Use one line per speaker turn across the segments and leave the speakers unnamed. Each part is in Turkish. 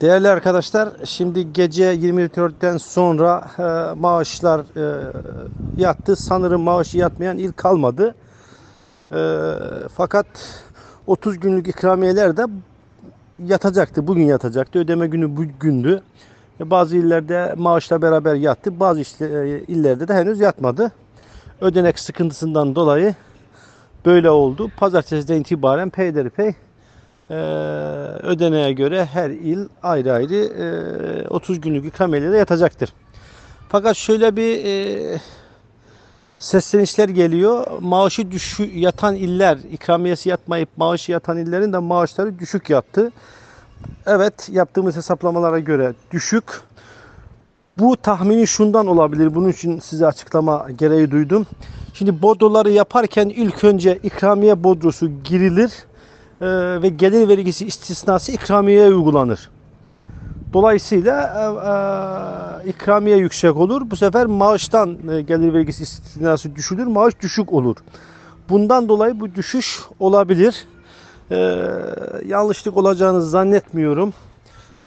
Değerli arkadaşlar, şimdi gece 24'ten sonra e, maaşlar e, yattı. Sanırım maaşı yatmayan il kalmadı. E, fakat 30 günlük ikramiyeler de yatacaktı. Bugün yatacaktı. Ödeme günü bugündü. E, bazı illerde maaşla beraber yattı. Bazı işte, e, illerde de henüz yatmadı. Ödenek sıkıntısından dolayı böyle oldu. Pazartesiden itibaren peyderpey e, ödeneğe göre her il ayrı ayrı e, 30 günlük ikramiyeyle yatacaktır. Fakat şöyle bir e, seslenişler geliyor. Maaşı düşü yatan iller, ikramiyesi yatmayıp maaşı yatan illerin de maaşları düşük yattı. Evet, yaptığımız hesaplamalara göre düşük. Bu tahmini şundan olabilir. Bunun için size açıklama gereği duydum. Şimdi bodroları yaparken ilk önce ikramiye bodrosu girilir ve gelir vergisi istisnası ikramiyeye uygulanır. Dolayısıyla e, e, ikramiye yüksek olur. Bu sefer maaştan e, gelir vergisi istisnası düşülür. Maaş düşük olur. Bundan dolayı bu düşüş olabilir. E, yanlışlık olacağını zannetmiyorum.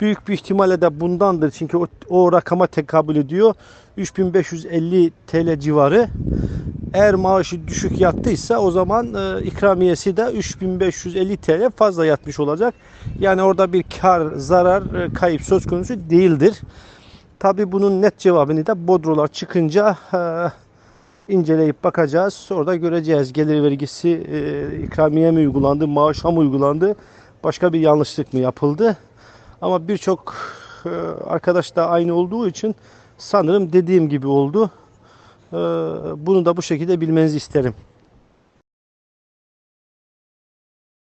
Büyük bir ihtimalle de bundandır. Çünkü o, o rakama tekabül ediyor. 3550 TL civarı. Eğer maaşı düşük yattıysa o zaman e, ikramiyesi de 3550 TL fazla yatmış olacak. Yani orada bir kar, zarar, e, kayıp söz konusu değildir. Tabi bunun net cevabını da bodrolar çıkınca e, inceleyip bakacağız. Orada göreceğiz gelir vergisi e, ikramiye mi uygulandı, maaşa mı uygulandı, başka bir yanlışlık mı yapıldı. Ama birçok e, arkadaş da aynı olduğu için sanırım dediğim gibi oldu. Ee, Bunu da bu şekilde bilmenizi isterim.